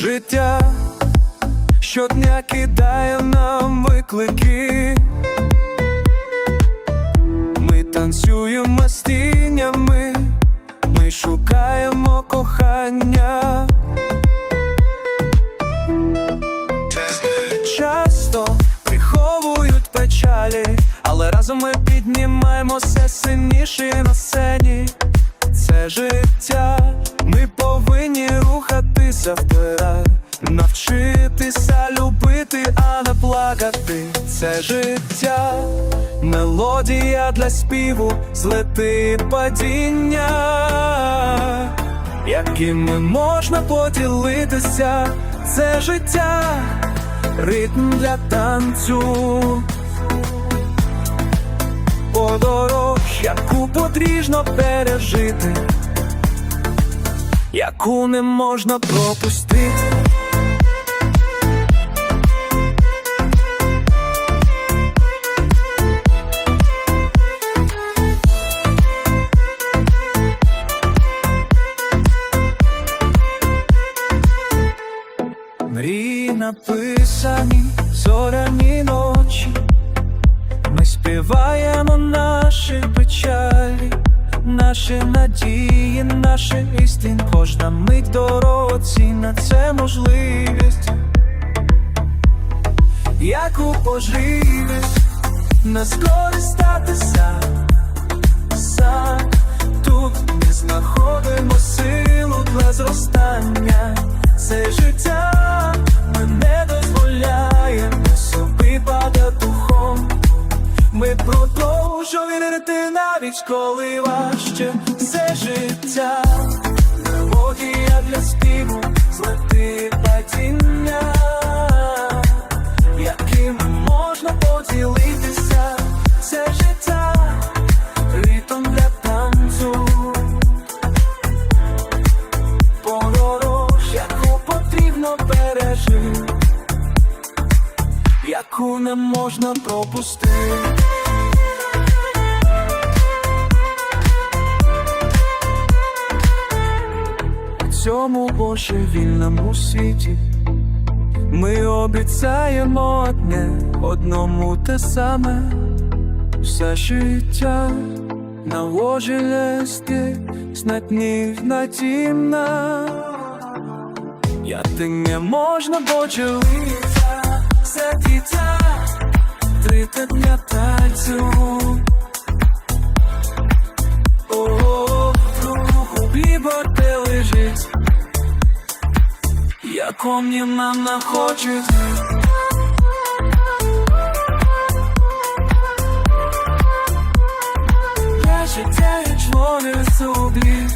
життя щодня кидає нам виклики. Ми танцюємо з тінями, ми шукаємо кохання. Часто приховують печалі, але разом ми піднімаємося сильніше на сцені. Це життя, ми повинні рухатися вперед, навчитися любити, а не плакати. Це життя, мелодія для співу, злети падіння, якими можна поділитися. Це життя, ритм для танцю. Подорож, яку потрібно пережити, яку не можна пропустити. Мрії написані зоряні ночі. Ми співаємо наші наші надії, наші істин. Кожна мить на це можливість, яку поживість нас скористатися Ми продовжуємо вірити навіть коли важче все життя, мелодія для співу, злети падіння, яким можна поділитися, це життя, ритм для танцю, подорож, яку потрібно пережити яку не можна пропустити. Цьому божевільному світі ми обіцяємо одне одному те саме, все життя на ложі лески, знатнів надімна. Я ти не можна поділитися, це дитя, три дня танцю. Мені мама хоче. Я як чоловік собі